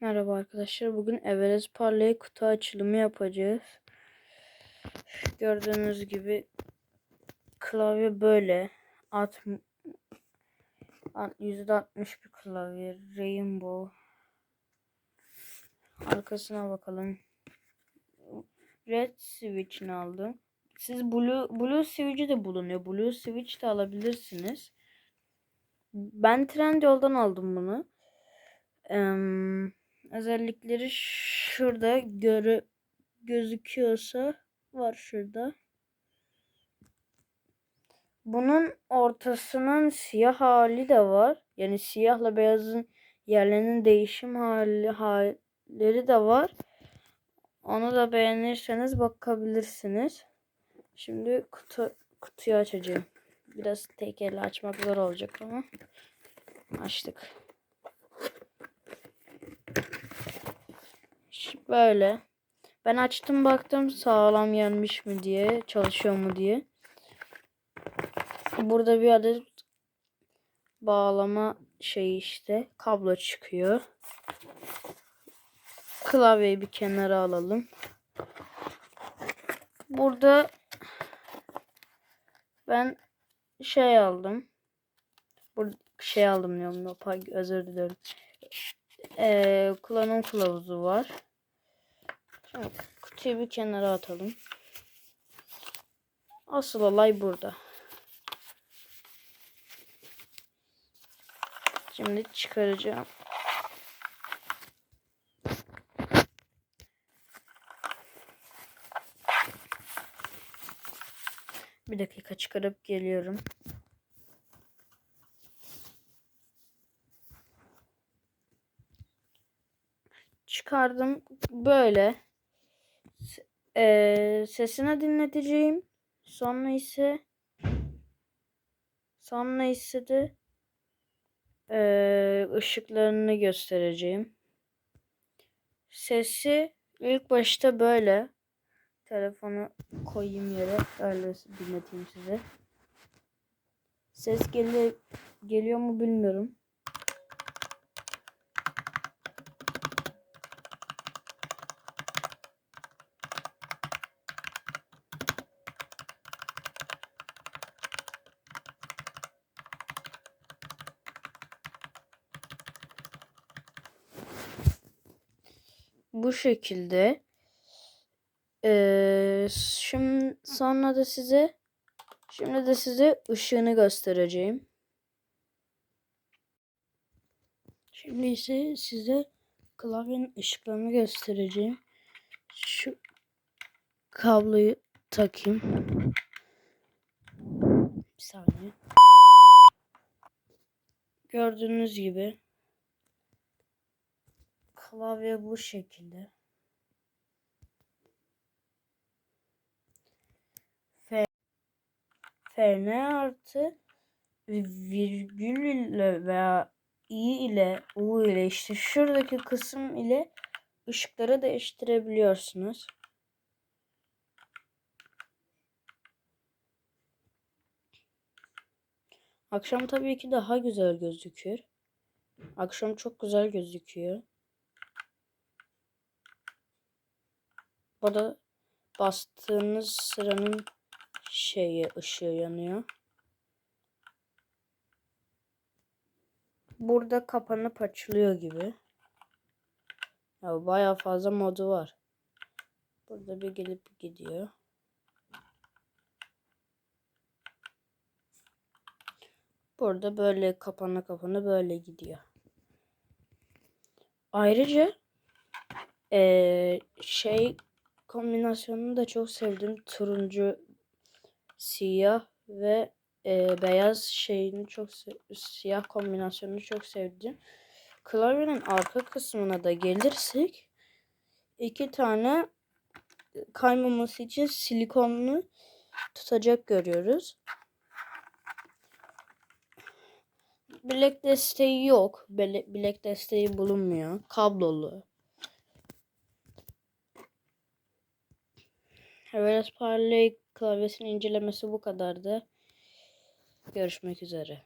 Merhaba arkadaşlar. Bugün Everest Parlay kutu açılımı yapacağız. Gördüğünüz gibi klavye böyle. At %60 bir klavye. Rainbow. Arkasına bakalım. Red Switch'ini aldım. Siz Blue, Blue Switch'i de bulunuyor. Blue Switch de alabilirsiniz. Ben Trendyol'dan aldım bunu. Eee özellikleri şurada görü gözüküyorsa var şurada. Bunun ortasının siyah hali de var. Yani siyahla beyazın yerlerinin değişim hali halleri de var. Onu da beğenirseniz bakabilirsiniz. Şimdi kutu kutuyu açacağım. Biraz tek elle açmak zor olacak ama açtık. Böyle. Ben açtım baktım sağlam gelmiş mi diye, çalışıyor mu diye. Burada bir adet bağlama şey işte kablo çıkıyor. Klavyeyi bir kenara alalım. Burada ben şey aldım. Burada şey aldım diyorum. Özür dilerim. Ee, kullanım kılavuzu var. Şimdi kutuyu bir kenara atalım. Asıl olay burada. Şimdi çıkaracağım. Bir dakika çıkarıp geliyorum. Çıkardım böyle e, sesini dinleteceğim. Sonra ise sonra ise de e, ışıklarını göstereceğim. Sesi ilk başta böyle. Telefonu koyayım yere. Öyle dinleteyim size. Ses geliyor, geliyor mu bilmiyorum. Bu şekilde. Ee, şimdi sonra da size şimdi de size ışığını göstereceğim. Şimdi ise size klavyenin ışıklarını göstereceğim. Şu kabloyu takayım. Bir saniye. Gördüğünüz gibi Klavye bu şekilde. F FN artı virgül ile veya i ile u ile işte şuradaki kısım ile ışıkları değiştirebiliyorsunuz. Akşam tabii ki daha güzel gözüküyor. Akşam çok güzel gözüküyor. Burada bastığınız sıranın şeyi ışığı yanıyor. Burada kapanıp açılıyor gibi. Ya baya fazla modu var. Burada bir gelip gidiyor. Burada böyle kapana kapana böyle gidiyor. Ayrıca ee, şey kombinasyonunu da çok sevdim. Turuncu, siyah ve e, beyaz şeyini çok siyah kombinasyonunu çok sevdim. Klavyenin arka kısmına da gelirsek iki tane kaymaması için silikonlu tutacak görüyoruz. Bilek desteği yok. Bilek desteği bulunmuyor. Kablolu. Everest Parlay klavyesinin incelemesi bu kadardı. Görüşmek üzere.